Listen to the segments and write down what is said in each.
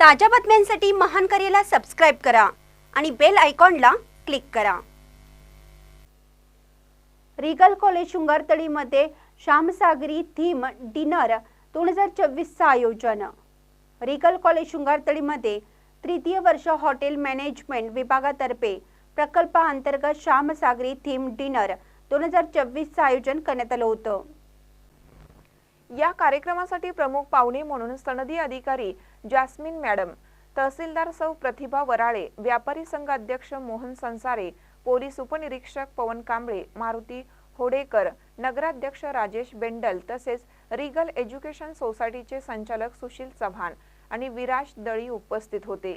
ताज्या बातम्यांसाठी महान करेला सबस्क्राईब करा आणि बेल आयकॉनला क्लिक करा. रिगल कॉलेज शृंगारतळीमध्ये श्यामसागरी थीम डिनर दोन हजार चोवीसचं आयोजन. रिगल कॉलेज शृंगारतळीमध्ये तृतीय वर्ष हॉटेल मॅनेजमेंट विभागातर्फे प्रकल्पाअंतर्गत श्यामसागरी थीम डिनर दोन हजार चोवीसचं आयोजन करण्यात आलं होतं. या कार्यक्रमासाठी प्रमुख पाहुणे म्हणून सनदी अधिकारी जास्मिन मॅडम तहसीलदार सौ प्रतिभा वराळे व्यापारी संघ अध्यक्ष मोहन संसारे पोलीस उपनिरीक्षक पवन कांबळे मारुती होडेकर नगराध्यक्ष राजेश बेंडल तसेच रिगल एज्युकेशन सोसायटीचे संचालक सुशील चव्हाण आणि विराज दळी उपस्थित होते.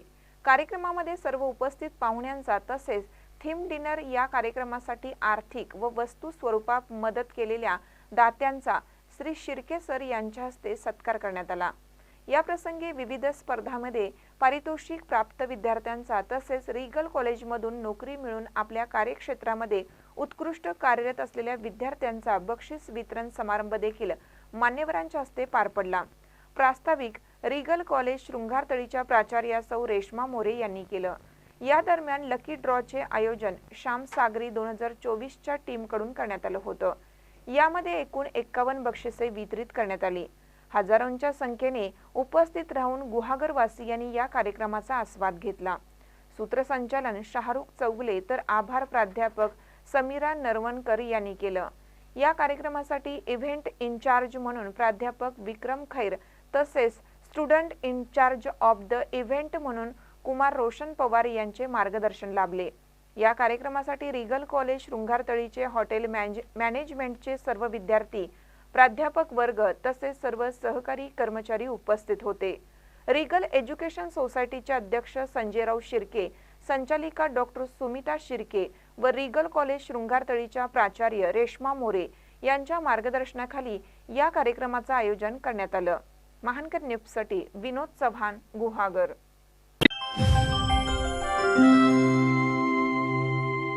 कार्यक्रमामध्ये सर्व उपस्थित पाहुण्यांचा तसेच थीम डिनर या कार्यक्रमासाठी आर्थिक व वस्तू स्वरूपात मदत केलेल्या दात्यांचा श्री शिर्के सर यांच्या हस्ते सत्कार करण्यात आला. या प्रसंगी विविध स्पर्धामध्ये पारितोषिक प्राप्त विद्यार्थ्यांचा तसेच रिगल कॉलेजमधून नोकरी मिळून आपल्या कार्यक्षेत्रामध्ये उत्कृष्ट कार्यरत असलेल्या विद्यार्थ्यांचा बक्षीस वितरण समारंभ देखील मान्यवरांच्या हस्ते पार पडला. प्रास्ताविक रिगल कॉलेज शृंगारतळीच्या प्राचार्या सौ रेश्मा मोरे यांनी केलं. या दरम्यान लकी ड्रॉचे आयोजन श्याम सागरी दोन हजार चोवीसच्या टीमकडून करण्यात आलं होतं. यामध्ये एकूण एक्कावन्न बक्षिसे वितरित करण्यात आली. हजारोंच्या संख्येने उपस्थित राहून गुहागरवासियांनी या कार्यक्रमाचा आस्वाद घेतला. सूत्रसंचालन शाहरुख चौगले तर आभार प्राध्यापक समीरा नरवणकर यांनी केलं. या कार्यक्रमासाठी इव्हेंट इन्चार्ज म्हणून प्राध्यापक विक्रम खैर तसेच student incharge of the event म्हणून कुमार रोशन पवार यांचे मार्गदर्शन लाभले. या कार्यक्रमासाठी रिगल कॉलेज शृंगारतळीचे हॉटेल मॅनेज मॅनेजमेंटचे सर्व विद्यार्थी प्राध्यापक वर्ग तसेच सर्व सहकारी कर्मचारी उपस्थित होते. रिगल एज्युकेशन सोसायटीचे अध्यक्ष संजयराव शिर्के संचालिका डॉक्टर सुमिता शिर्के व रिगल कॉलेज शृंगारतळीच्या प्राचार्य रेश्मा मोरे यांच्या मार्गदर्शनाखाली या कार्यक्रमाचं आयोजन करण्यात आलं. महानकर न्यूजसाठी विनोद चव्हाण गुहागर.